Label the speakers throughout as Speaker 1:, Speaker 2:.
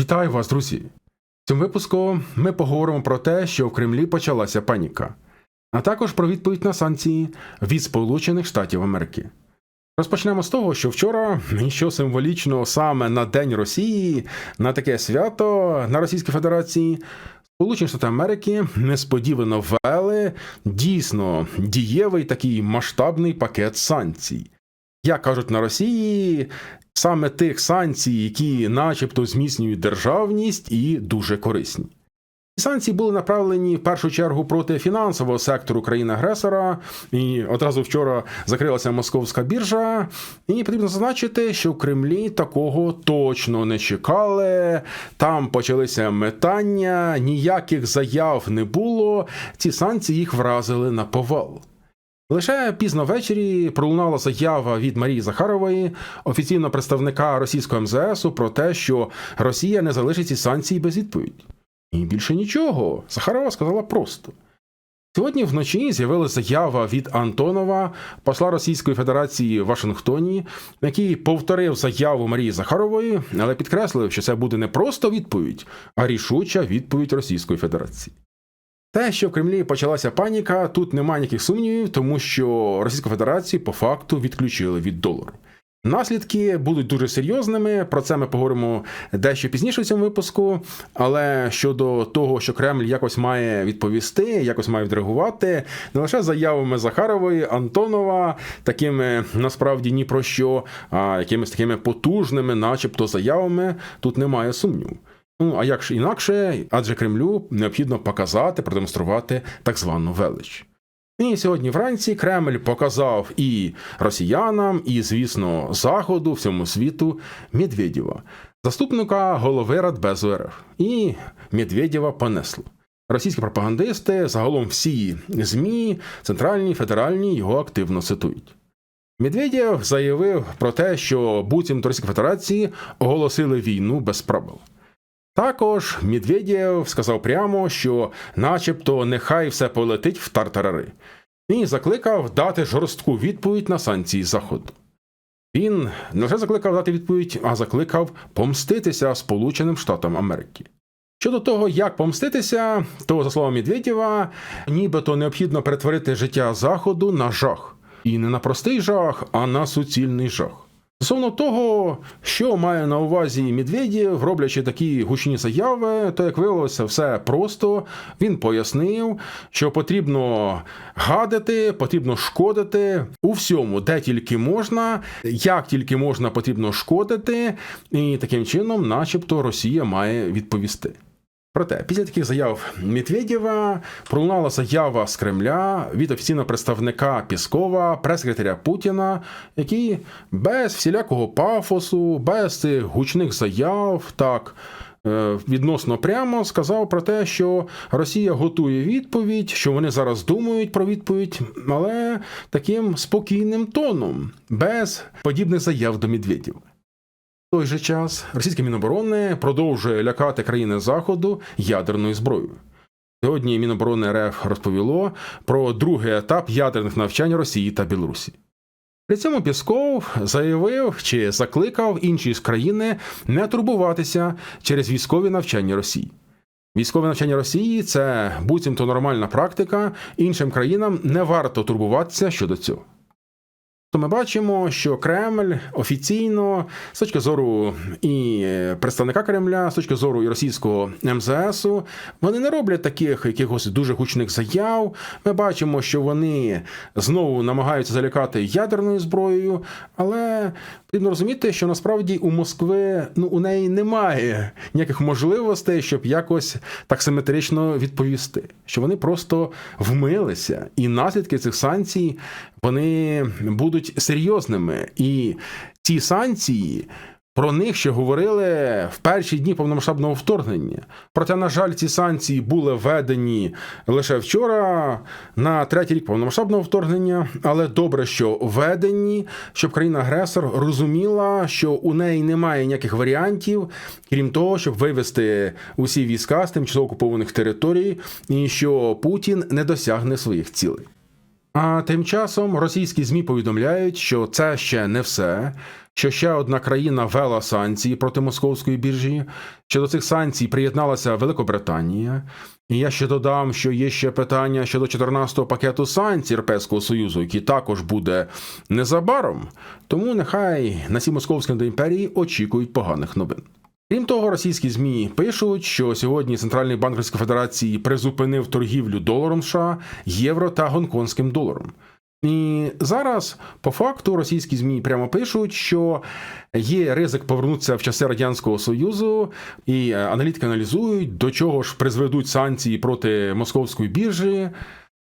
Speaker 1: Вітаю вас, друзі! В цьому випуску ми поговоримо про те, що в Кремлі почалася паніка, а також про відповідь на санкції від Сполучених Штатів Америки. Розпочнемо з того, що вчора, що символічно саме на День Росії, на таке свято на Російській Федерації, Сполучені Штати Америки несподівано ввели дійсно дієвий такий масштабний пакет санкцій. Як кажуть на Росії, саме тих санкцій, які начебто зміцнюють державність і дуже корисні. Санкції були направлені в першу чергу проти фінансового сектору країни-агресора. І одразу вчора закрилася московська біржа. І потрібно зазначити, що в Кремлі такого точно не чекали. Там почалися метання, ніяких заяв не було. Ці санкції їх вразили на повал. Лише пізно ввечері пролунала заява від Марії Захарової, офіційного представника російського МЗСу, про те, що Росія не залишить ці санкції без відповіді. І більше нічого. Захарова сказала просто. Сьогодні вночі з'явилася заява від Антонова, посла Російської Федерації в Вашингтоні, який повторив заяву Марії Захарової, але підкреслив, що це буде не просто відповідь, а рішуча відповідь Російської Федерації. Те, що в Кремлі почалася паніка, тут немає ніяких сумнівів, тому що Російську Федерацію по факту відключили від долару. Наслідки будуть дуже серйозними. Про це ми поговоримо дещо пізніше в цьому випуску. Але щодо того, що Кремль якось має відповісти, якось має відреагувати, не лише заявами Захарової, Антонова, такими насправді ні про що, а якимись такими потужними, начебто, заявами, тут немає сумніву. Ну а як ж інакше, адже Кремлю необхідно показати, продемонструвати так звану велич. І сьогодні вранці Кремль показав і росіянам, і, звісно, Заходу, всьому світу Медведєва, заступника голови Радбезу РФ. І Медведєва понесло. Російські пропагандисти, загалом всі ЗМІ, центральні, федеральні його активно цитують. Медведєв заявив про те, що буцімто Російської Федерації оголосили війну без правил. Також Медведєв сказав прямо, що, начебто, нехай все полетить в тартарари, і закликав дати жорстку відповідь на санкції Заходу. Він не лише закликав дати відповідь, а закликав помститися Сполученим Штатам Америки. Щодо того, як помститися, то, за словами Медведєва, нібито необхідно перетворити життя Заходу на жах. І не на простий жах, а на суцільний жах. Стосовно того, що має на увазі Медведєв, роблячи такі гучні заяви, то як виявилося, все просто. Він пояснив, що потрібно гадити, потрібно шкодити. У всьому, де тільки можна, як тільки можна, потрібно шкодити, і таким чином, начебто, Росія має відповісти. Проте, після таких заяв Медведєва пролунала заява з Кремля від офіційного представника Піскова, прес-секретаря Путіна, який без всілякого пафосу, без цих гучних заяв, так. Відносно прямо сказав про те, що Росія готує відповідь, що вони зараз думають про відповідь, але таким спокійним тоном, без подібних заяв до Медведєва. Той же час російське міноборони продовжує лякати країни Заходу ядерною зброєю. Сьогодні Міноборони РФ розповіло про другий етап ядерних навчань Росії та Білорусі. При цьому Пісков заявив чи закликав інші країни не турбуватися через військові навчання Росії. Військове навчання Росії це буцімто нормальна практика, іншим країнам не варто турбуватися щодо цього. То ми бачимо, що Кремль офіційно з точки зору і представника Кремля, з точки зору і російського МЗСу, вони не роблять таких якихось дуже гучних заяв. Ми бачимо, що вони знову намагаються залякати ядерною зброєю, але потрібно розуміти, що насправді у Москви ну у неї немає ніяких можливостей, щоб якось так симетрично відповісти, що вони просто вмилися, і наслідки цих санкцій вони будуть серйозними. І ці санкції. Про них ще говорили в перші дні повномасштабного вторгнення. Проте, на жаль, ці санкції були введені лише вчора, на третій рік повномасштабного вторгнення. Але добре, що введені, щоб країна-агресор розуміла, що у неї немає ніяких варіантів, крім того, щоб вивести усі війська з тимчасово окупованих територій, і що Путін не досягне своїх цілей. А тим часом російські ЗМІ повідомляють, що це ще не все, що ще одна країна ввела санкції проти московської біржі, що до цих санкцій приєдналася Великобританія. І я ще додам, що є ще питання щодо 14-го пакету санкцій Європейського Союзу, який також буде незабаром. Тому нехай на цій московській імперії очікують поганих новин. Крім того, російські змі пишуть, що сьогодні Центральний банк Російської Федерації призупинив торгівлю доларом США, євро та гонконгським доларом. І зараз, по факту, російські змі прямо пишуть, що є ризик повернутися в часи радянського союзу, і аналітики аналізують, до чого ж призведуть санкції проти московської біржі.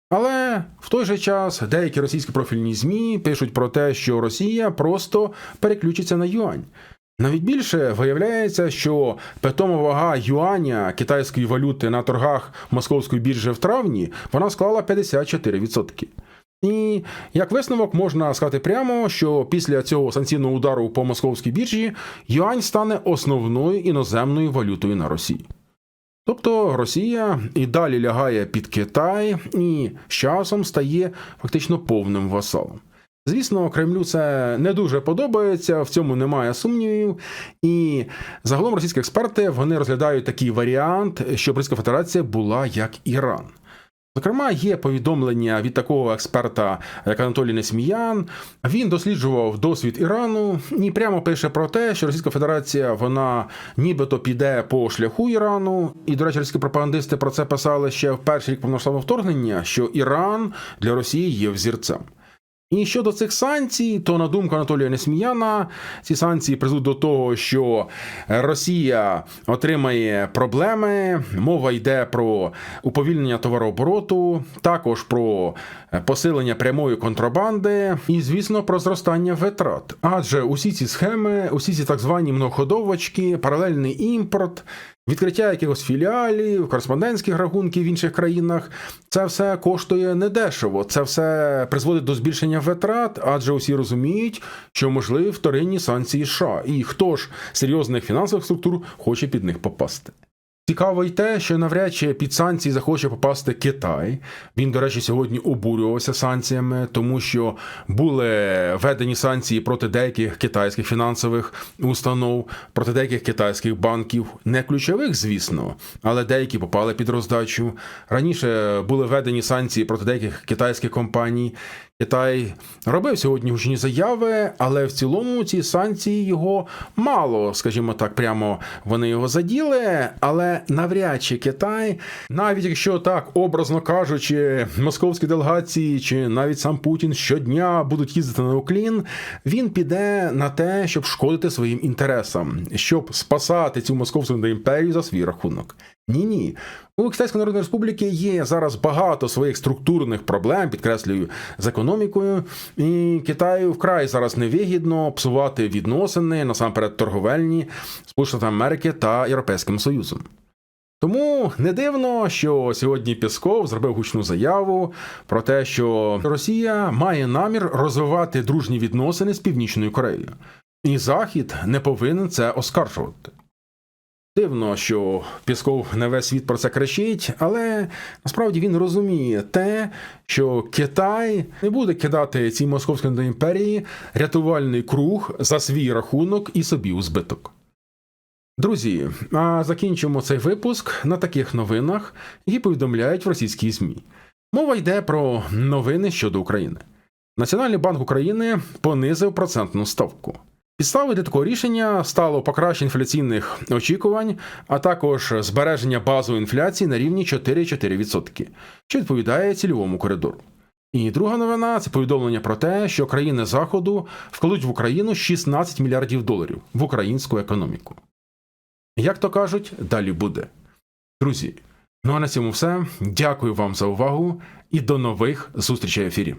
Speaker 1: Але в той же час деякі російські профільні змі пишуть про те, що Росія просто переключиться на юань. Навіть більше виявляється, що питома вага юаня китайської валюти на торгах московської біржі в травні вона склала 54%. І як висновок можна сказати прямо, що після цього санкційного удару по московській біржі юань стане основною іноземною валютою на Росії. Тобто Росія і далі лягає під Китай і з часом стає фактично повним васалом. Звісно, Кремлю це не дуже подобається, в цьому немає сумнівів. І загалом російські експерти вони розглядають такий варіант, щоб Російська Федерація була як Іран. Зокрема, є повідомлення від такого експерта, як Анатолій Несміян. Він досліджував досвід Ірану і прямо пише про те, що Російська Федерація вона нібито піде по шляху Ірану. І, до речі, російські пропагандисти про це писали ще в перший рік повноштабного вторгнення, що Іран для Росії є взірцем. І щодо цих санкцій, то на думку Анатолія Несміяна, ці санкції призведуть до того, що Росія отримає проблеми. Мова йде про уповільнення товарообороту, також про посилення прямої контрабанди і, звісно, про зростання витрат. Адже усі ці схеми, усі ці так звані многоходовочки, паралельний імпорт. Відкриття якихось філіалів, кореспондентських рахунків в інших країнах це все коштує недешево. Це все призводить до збільшення витрат, адже усі розуміють, що можливі вторинні санкції США. І хто ж серйозних фінансових структур хоче під них попасти. Цікаво й те, що навряд чи під санкції захоче попасти Китай. Він, до речі, сьогодні обурювався санкціями, тому що були введені санкції проти деяких китайських фінансових установ, проти деяких китайських банків, не ключових, звісно, але деякі попали під роздачу. Раніше були введені санкції проти деяких китайських компаній. Китай робив сьогодні гучні заяви, але в цілому ці санкції його мало, скажімо так, прямо вони його заділи. Але навряд чи Китай, навіть якщо так образно кажучи, московські делегації чи навіть сам Путін щодня будуть їздити на Уклін, він піде на те, щоб шкодити своїм інтересам, щоб спасати цю московську імперію за свій рахунок. Ні, ні. У Китайської Народної Республіки є зараз багато своїх структурних проблем, підкреслюю, з економікою, і Китаю вкрай зараз невигідно псувати відносини насамперед торговельні Сполучених Америки та Європейським Союзом. Тому не дивно, що сьогодні Пісков зробив гучну заяву про те, що Росія має намір розвивати дружні відносини з Північною Кореєю, і Захід не повинен це оскаржувати. Дивно, що Пісков на весь світ про це кричить, але насправді він розуміє те, що Китай не буде кидати цій московській імперії рятувальний круг за свій рахунок і собі у збиток. Друзі, а закінчимо цей випуск на таких новинах, які повідомляють в російській ЗМІ. Мова йде про новини щодо України. Національний банк України понизив процентну ставку. Підставою для такого рішення стало покращення інфляційних очікувань, а також збереження базової інфляції на рівні 4,4%, що відповідає цільовому коридору. І друга новина це повідомлення про те, що країни Заходу вкладуть в Україну 16 мільярдів доларів в українську економіку. Як то кажуть, далі буде. Друзі, ну а на цьому все. Дякую вам за увагу і до нових зустрічей в ефірі.